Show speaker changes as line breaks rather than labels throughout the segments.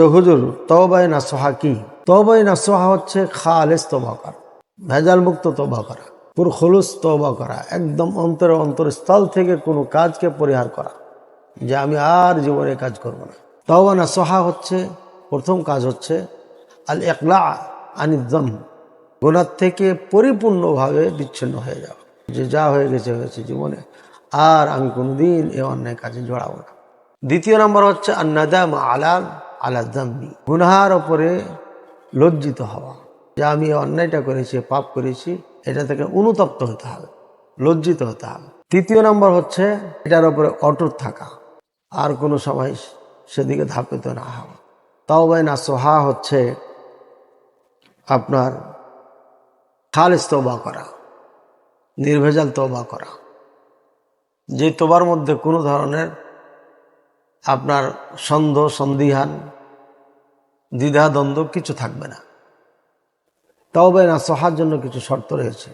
তো হুজুর তবাই না সোহা কি? তবাই না সোহা হচ্ছে খালেস তবা করা ভেজাল মুক্ত তবা করা পুরো খলুস তবা করা, একদম অন্তরে অন্তরস্থল থেকে কোনো কাজকে পরিহার করা, যে আমি আর জীবনে কাজ করব না। তবা না সোহা হচ্ছে, প্রথম কাজ হচ্ছে আল একলা আনিদম গোনার থেকে পরিপূর্ণভাবে বিচ্ছিন্ন হয়ে যাওয়া, যে যা হয়ে গেছে হয়েছে জীবনে, আর আমি কোনোদিন এ অন্যায় কাজে জড়াবো না। দ্বিতীয় নম্বর হচ্ছে আন্নাদাম আলাল আলা দাম্বি। গুনহার ওপরে লজ্জিত হওয়া। যে আমি অন্যায়টা করেছি পাপ করেছি, এটা থেকে অনুতপ্ত হতে হবে, লজ্জিত হতে হবে। তৃতীয় নম্বর হচ্ছে, এটার ওপরে অটুট থাকা। আর কোনো সময় সেদিকে ধাপিত না হওয়া। তাও না সোহা হচ্ছে আপনার খালেজ তবা করা, নির্ভেজাল তবা করা। যে তোবার মধ্যে কোনো ধরনের আপনার সন্দেহ সন্দিহান দ্বিধা দ্বন্দ্ব কিছু থাকবে না। তবে না সহার জন্য কিছু শর্ত রয়েছে।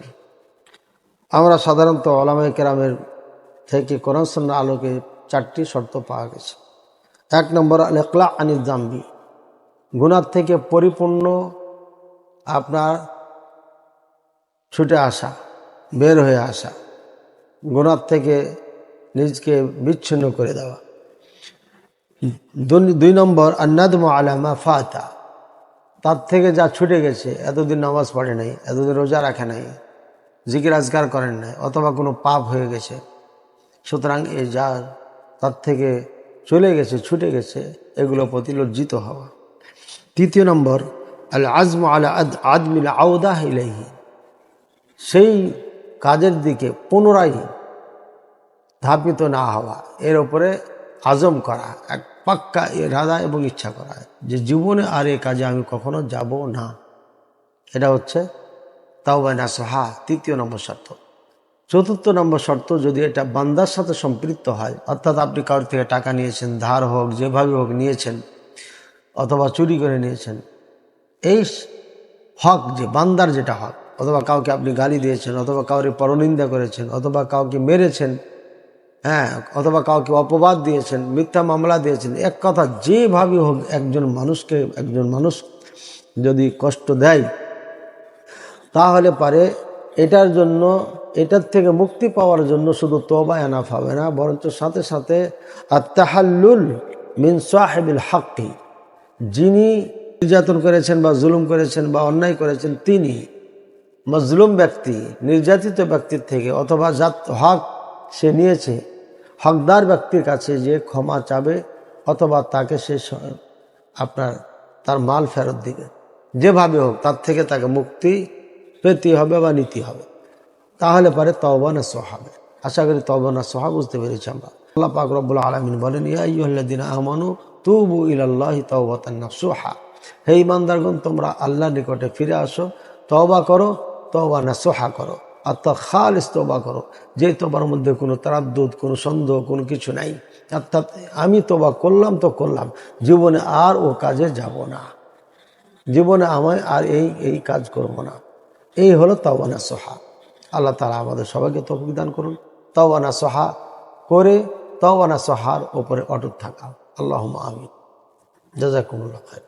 আমরা সাধারণত আলামাই কেরামের থেকে কোরআন আলোকে চারটি শর্ত পাওয়া গেছে। এক নম্বর আলেকলা আনিল জাম্বি। গুণার থেকে পরিপূর্ণ আপনার ছুটে আসা, বের হয়ে আসা। গুনার থেকে নিজকে বিচ্ছিন্ন করে দেওয়া। দুই- নম্বর, আন্নাদম আলামা ফাতা। তার থেকে যা ছুটে গেছে, এতদিন নামাজ পড়ে নাই, এতদিন রোজা রাখে নাই, জিকির আজগার করেন নাই, অথবা কোনো পাপ হয়ে গেছে, সুতরাং এ যা তার থেকে চলে গেছে, ছুটে গেছে, এগুলো প্রতি লজ্জিত হওয়া। তৃতীয় নম্বর, আল আজম আলা আদ, আদমিল আউদাহ ইলাইহি। সেই কাজের দিকে পুনরায় ধাপিত না হওয়া, এর ওপরে আজম করা, এক পাক্কা ইরাদা এবং ইচ্ছা করা। যে জীবনে আর এ কাজে আমি কখনো যাব না। এটা হচ্ছে তাও না সহা তৃতীয় নম্বর শর্ত। চতুর্থ নম্বর শর্ত, যদি এটা বান্দার সাথে সম্পৃক্ত হয়, অর্থাৎ আপনি কারোর থেকে টাকা নিয়েছেন, ধার হোক, যেভাবে হোক নিয়েছেন, অথবা চুরি করে নিয়েছেন, এই হক যে, বান্দার যেটা হক, অথবা কাউকে আপনি গালি দিয়েছেন, অথবা কাউকে পরনিন্দা করেছেন, অথবা কাউকে মেরেছেন হ্যাঁ অথবা কাউকে অপবাদ দিয়েছেন, মিথ্যা মামলা দিয়েছেন, এক কথা যেভাবে হোক একজন মানুষকে, একজন মানুষ যদি কষ্ট দেয়, তাহলে পারে এটার জন্য, এটার থেকে মুক্তি পাওয়ার জন্য শুধু তোবা এনাফ হবে না, বরঞ্চ সাথে সাথে আত্মাহাল্লুল মিন সাহেবিল হাক্কি, যিনি নির্যাতন করেছেন বা জুলুম করেছেন বা অন্যায় করেছেন, তিনি মজলুম ব্যক্তি, নির্যাতিত ব্যক্তির থেকে অথবা যাত হক সে নিয়েছে। হকদার ব্যক্তির কাছে যে ক্ষমা চাবে অথবা তাকে সে আপনার তার মাল ফেরত দিবে। যেভাবে হোক, তার থেকে তাকে মুক্তি পেতে হবে বা নিতে হবে। তাহলে পারে তওবানা সোহাবে আশা করি তওবানা সোহা বুঝতে পেরেছি আমরা। আল্লাহ পাক রব্বুল আলমিন বলেন ইয়াইহ্লাদিন আমানু তুবু ইলাল্লাহি তওবাতান নাসুহা হে ইমানদারগণ তোমরা আল্লাহর নিকটে ফিরে আসো, তওবা করো, তওবা নাসুহা করো। অর্থাৎ খালিস তোবা করো। যে তোমার মধ্যে কোনো তারাদ্দুদ, কোনো সন্দেহ, কোনো কিছু নাই অর্থাৎ আমি তোবা করলাম তো করলাম। জীবনে আর ও কাজে যাব না। জীবনে আমায় আর এই এই কাজ করব না। এই হলো তাওয়ানা সোহা আল্লাহ তালা আমাদের সবাইকে তফিক দান করুন। তাওয়ানা সোহা করে তাওয়ানা সোহার ওপরে অটুট থাকা। আল্লাহ আমিন। জাজাকুমুল্লাহ খায়